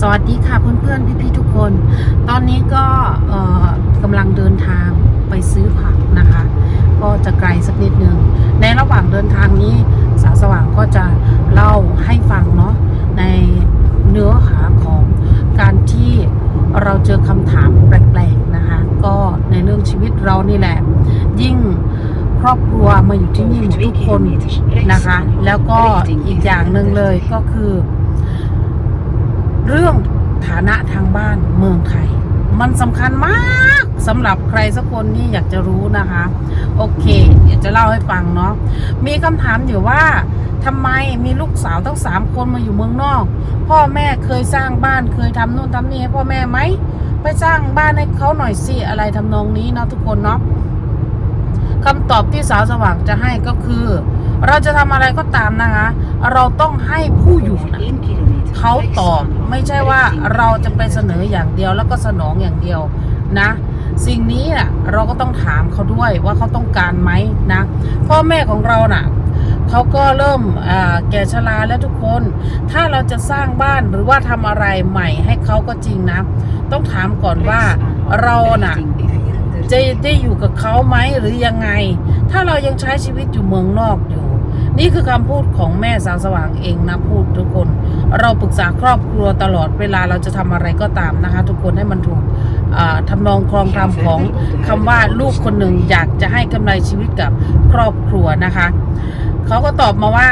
สวัสดีค่ะเพื่อนๆพี่ๆทุกคน ตอนนี้ก็กำลังเดินทางไปซื้อผักนะคะ ก็จะไกลสักนิดนึง ในระหว่างเดินทางนี้สาวสว่างก็จะเล่าให้ฟังเนาะในเนื้อหาของการที่เราเจอคำถามแปลกๆนะคะ ก็ในเรื่องชีวิตเรานี่แหละ ยิ่งครอบครัวมาอยู่ที่นี่ทุกคนนะคะ แล้วก็อีกอย่างหนึ่งเลยก็คือ เรื่องฐานะทางบ้านเมืองไทย มันสำคัญมากสำหรับใครสักคนนี่อยากจะรู้นะคะ โอเค เดี๋ยวจะเล่าให้ฟังเนาะมีคำถามอยู่ว่าทำไมมีลูกสาวทั้งสามคนมาอยู่เมืองนอก พ่อแม่เคยสร้างบ้านเคยทำนู่นทำนี่ให้พ่อแม่ไหมไปสร้างบ้านให้เขาหน่อยสิอะไรทำนองนี้เนาะทุกคนเนาะคำตอบที่สาวสว่างจะให้ก็คือ เราจะทำอะไรก็ตามนะคะ เราต้องให้ผู้อยู่นะเขาตอบ ไม่ใช่ว่าเราจะไปเสนออย่างเดียวแล้วก็สนองอย่างเดียวนะ สิ่งนี้น่ะเราก็ต้องถามเขาด้วยว่าเขาต้องการไหมนะพ่อแม่ของเราน่ะเขาก็เริ่มอ่าแก่ชราแล้วทุกคน ถ้าเราจะสร้างบ้านหรือว่าทำอะไรใหม่ให้เขาก็จริงนะ ต้องถามก่อนว่าเราน่ะจะได้อยู่กับเขาไหมหรือยังไง ถ้าเรายังใช้ชีวิตอยู่เมืองนอกอยู่ นี่คือคำพูดของแม่สาวสว่างเองนะพูดทุกคน เราปรึกษาครอบครัวตลอดเวลาเราจะทำอะไรก็ตามนะคะ ทุกคนให้มันถูกอ่าทำนองครองธรรมของคำว่าลูกคนหนึ่งอยากจะให้กำไรชีวิตกับครอบครัวนะคะเขาก็ตอบมาว่า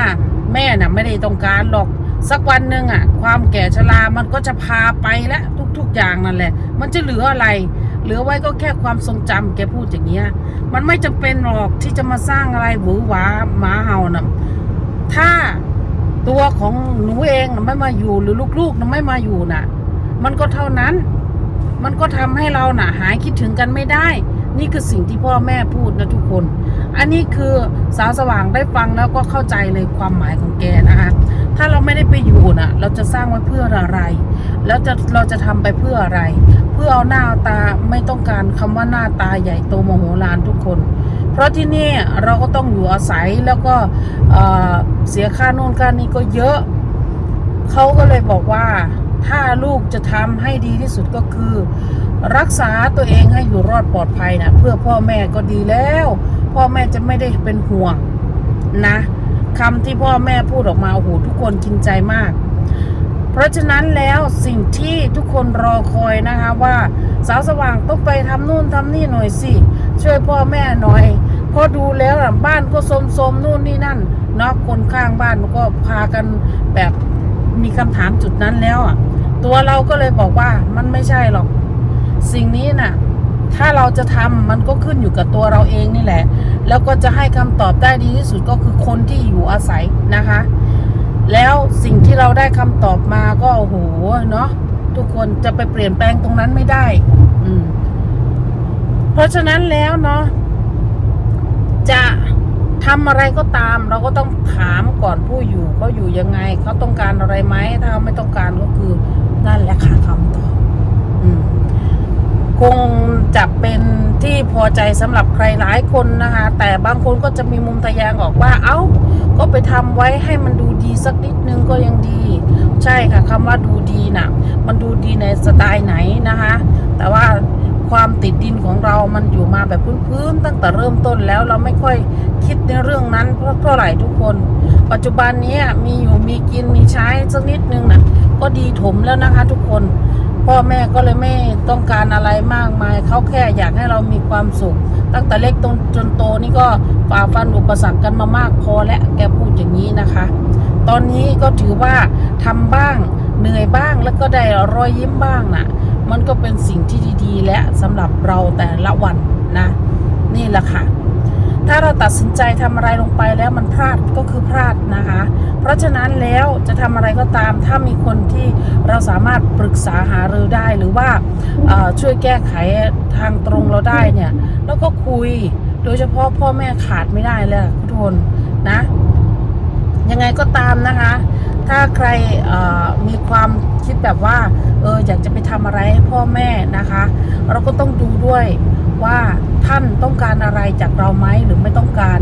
แม่น่ะไม่ได้ต้องการหรอกสักวันหนึ่งอะ ความแก่ชรามันก็จะพาไปและทุก ๆอย่างนั่นแหละ มันจะเหลืออะไร เหลือไว้ก็แค่ความทรงจำแกพูดอย่างเงี้ย มันไม่จำเป็นหรอกที่จะมาสร้างอะไรหวือหวาหมาเห่านะถ้า ตัวของหนูเองนะไม่มาอยู่หรือลูกๆนะไม่มาอยู่น่ะ มันก็เท่านั้น มันก็ทำให้เราน่ะ หายคิดถึงกันไม่ได้ นี่คือสิ่งที่พ่อแม่พูดนะทุกคน อันนี้คือสาวสว่างได้ฟังแล้วก็เข้าใจเลยความหมายของแกนะคะถ้าเราไม่ได้ไปอยู่น่ะ เราจะสร้างไว้เพื่ออะไร แล้วจะเราจะทำไปเพื่ออะไร เพื่อเอาหน้าเอาตาไม่ต้องการคำว่าหน้าตาใหญ่โตโมโหฬารทุกคน เพราะที่นี่เราก็ต้องอยู่อาศัยแล้วก็เเสียค่าโน่นค่านี้ก็เยอะ เขาก็เลยบอกว่าถ้าลูกจะทำให้ดีที่สุดก็คือ รักษาตัวเองให้อยู่รอดปลอดภัยนะเพื่อพ่อแม่ก็ดีแล้ว พ่อแม่จะไม่ได้เป็นห่วงนะคำที่พ่อแม่พูดออกมาโอ้โหทุกคนกินใจมาก เพราะฉะนั้นแล้วสิ่งที่ทุกคนรอคอยนะคะว่า สาวสว่างต้องไปทำนู่นทำนี่หน่อยสิ ช่วยพ่อแม่หน่อยเพราะดูแล้วบ้านก็สมๆนู่นนี่นั่นเนาะคนข้างบ้านมันก็พากันแบบมีคำถามจุดนั้นแล้วอะ ตัวเราก็เลยบอกว่ามันไม่ใช่หรอก สิ่งนี้น่ะ ถ้าเราจะทำมันก็ขึ้นอยู่กับตัวเราเองนี่แหละ แล้วก็จะให้คำตอบได้ดีที่สุดก็คือคนที่อยู่อาศัยนะคะ แล้วสิ่งที่เราได้คำตอบมาก็โอ้โหเนาะทุกคนจะไปเปลี่ยนแปลงตรงนั้นไม่ได้ อืม ราะฉะนั้นแล้วเนาะจะทำอะไรก็ตาม เราก็ต้องถามก่อนผู้อยู่เขาอยู่ยังไงเขาต้องการอะไรไหมถ้าเขาไม่ต้องการก็คือนั่นแหละค่ะคำตอบคงจะเป็นที่พอใจสำหรับใครหลายคนนะคะ แต่บางคนก็จะมีมุมทะแยงออกว่า เอ้า ก็ไปทำไว้ให้มันดูดีสักนิดนึงก็ยังดี ใช่ค่ะคำว่าดูดีน่ะ มันดูดีในสไตล์ไหนนะคะ แต่ว่า ความติดดินของเรามันอยู่มาแบบพื้นๆตั้งแต่เริ่มต้นแล้วเราไม่ค่อยคิดในเรื่องนั้นเพราะเท่าไหร่ทุกคน ปัจจุบันนี้มีอยู่มีกินมีใช้สักนิดนึงน่ะก็ดีถมแล้วนะคะ ทุกคน พ่อแม่ก็เลยไม่ต้องการอะไรมากมายเขาแค่อยากให้เรามีความสุข ตั้งแต่เล็กจนจนโตนี่ก็ฝ่าฟันอุปสรรคกันมามากพอและแกพูดอย่างนี้นะคะ ตอนนี้ก็ถือว่าทำบ้างเหนื่อยบ้างแล้วก็ได้รอยยิ้มบ้างน่ะ มันก็เป็นสิ่งที่ดีๆ และสำหรับเราแต่ละวันนะ นี่แหละค่ะ ถ้าเราตัดสินใจทำอะไรลงไปแล้วมันพลาดก็คือพลาดนะคะ เพราะฉะนั้นแล้วจะทำอะไรก็ตาม ถ้ามีคนที่เราสามารถปรึกษาหารือได้หรือว่าช่วยแก้ไขทางตรงเราได้เนี่ยแล้วก็คุยโดยเฉพาะพ่อแม่ขาดไม่ได้เลยทุกคนนะยังไงก็ตามนะคะ ถ้าใครมีความคิดแบบว่าเอออยากจะไปทำอะไรให้พ่อแม่นะคะ เราก็ต้องดูด้วยว่าท่านต้องการอะไรจากเราไหมหรือไม่ต้องการ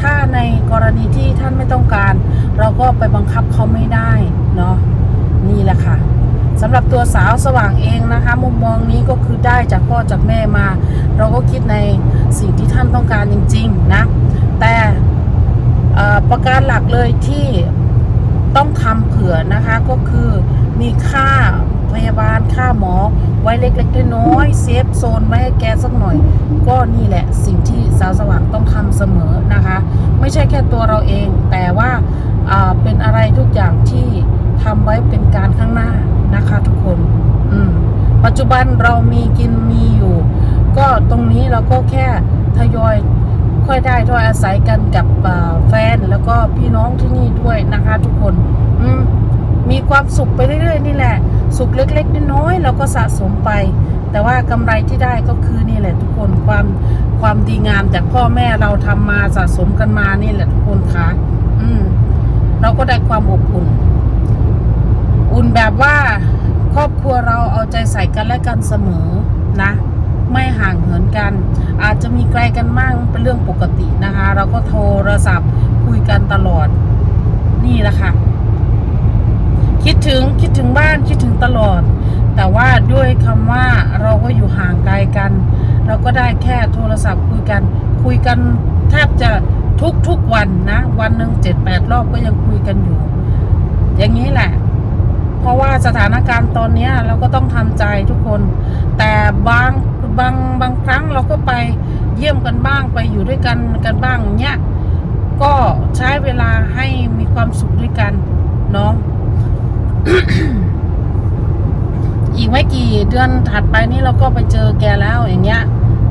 ถ้าในกรณีที่ท่านไม่ต้องการ เราก็ไปบังคับเขาไม่ได้เนาะนี่แหละค่ะสำหรับตัวสาวสว่างเองนะคะ มุมมองนี้ก็คือได้จากพ่อจากแม่มา เราก็คิดในสิ่งที่ท่านต้องการจริง ๆ นะ แต่ประการหลักเลยที่ ต้องทำเผื่อนะคะก็คือมีค่าพยาบาลค่าหมอ ไว้เล็กๆน้อยๆเซฟโซนไว้ให้แกสักหน่อย ก็นี่แหละสิ่งที่สาวสว่างต้องทำเสมอนะคะ ไม่ใช่แค่ตัวเราเอง แต่ว่าเป็นอะไรทุกอย่างที่ทำไว้เป็นการข้างหน้านะคะทุกคนอืปัจจุบันเรามีกินมีอยู่ ก็ตรงนี้เราก็แค่ทยอยค่อยได้ถ้อยอาศัยกันกับแฟ แล้วก็พี่น้องที่นี่ด้วยนะคะ ทุกคนอืมมีความสุขไปเรื่อยๆนี่แหละ สุขเล็กๆน้อยๆเราก็สะสมไป แต่ว่ากำไรที่ได้ก็คือนี่แหละ ทุกคนความความดีงามจากพ่อแม่เราทำมาสะสมกันมานี่แหละทุกคนค่ะอืมเราก็ได้ความอบอุ่น อุ่นแบบว่าครอบครัวเราเอาใจใส่กันและกันเสมอนะ ไม่ห่างเหินกัน อาจจะมีไกลกันมากเป็นเรื่องปกตินะคะ เราก็โทรศัพท์ นี่แหละค่ะ คิดถึงคิดถึงบ้านคิดถึงตลอด แต่ว่าด้วยคำว่าเราก็อยู่ห่างไกลกัน เราก็ได้แค่โทรศัพท์คุยกัน คุยกันแทบจะทุกทุกวันนะ วันหนึ่งเจ็ดแปดรอบก็ยังคุยกันอยู่ อย่างนี้แหละ เพราะว่าสถานการณ์ตอนนี้เราก็ต้องทำใจทุกคน แต่บางบางบางครั้งเราก็ไปเยี่ยมกันบ้างไปอยู่ด้วยกันกันบ้างเนี้ยก็ใช้เวลาให้ม ความสุขด้วยกันเนาะอีกไม่กี่เดือนถัดไปนี้เราก็ไปเจอแกแล้วอย่างเงี้ย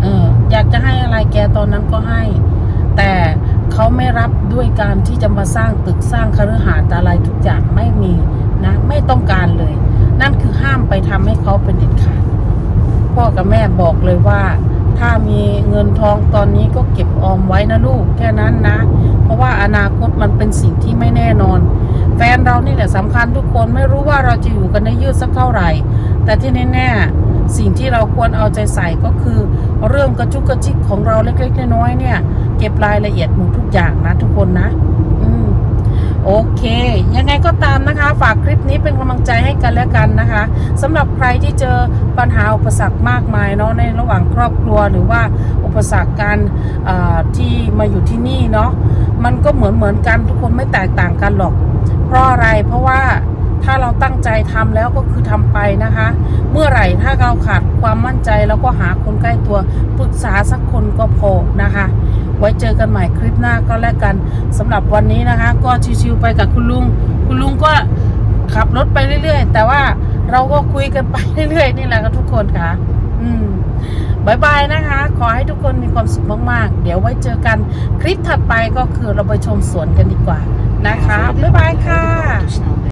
เอออยากจะให้อะไรแกตอนนั้นก็ให้ แต่เขาไม่รับด้วยการที่จะมาสร้างตึกสร้างคฤหาสน์อะไรทุกอย่างไม่มีนะไม่ต้องการเลย นั่นคือห้ามไปทำให้เขาเป็นเด็ดขาดพ่อกับแม่บอกเลยว่า ถ้ามีเงินทองตอนนี้ก็เก็บออมไว้นะลูกแค่นั้นนะ เพราะว่าอนาคตมันเป็นสิ่งที่ไม่แน่นอน แฟนเรานี่แหละสำคัญทุกคนไม่รู้ว่าเราจะอยู่กันได้ยืดสักเท่าไหร่ แต่ที่แน่ๆสิ่งที่เราควรเอาใจใส่ก็คือ เรื่องกระจุกกระจิกของเราเล็กๆน้อยๆเนี่ย เก็บรายละเอียดหมดทุกอย่างนะทุกคนนะ โอเค ยังไงก็ตามนะคะ ฝากคลิปนี้เป็นกำลังใจให้กันแล้วกันนะคะสำหรับใครที่เจอปัญหาอุปสรรคมากมายเนาะในระหว่างครอบครัวหรือว่าอุปสรรคการที่มาอยู่ที่นี่เนาะมันก็เหมือนเหมือนกันทุกคนไม่แตกต่างกันหรอก เพราะอะไรเพราะว่าถ้าเราตั้งใจทำแล้วก็คือทำไปนะคะ เมื่อไหร่ถ้าเราขาดความมั่นใจแล้วก็หาคนใกล้ตัวปรึกษาสักคนก็พอนะคะ ไว้เจอกันใหม่คลิปหน้าก็แล้วกันสำหรับวันนี้นะคะ ก็ชิวๆไปกับคุณลุง คุณลุงก็ขับรถไปเรื่อยๆ แต่ว่าเราก็คุยกันไปเรื่อยๆ นี่แหละครับทุกคนค่ะ อืมบายบายนะคะ ขอให้ทุกคนมีความสุขมากๆ เดี๋ยวไว้เจอกันคลิปถัดไปก็คือเราไปชมสวนกันดีกว่านะคะ บ๊ายบายค่ะ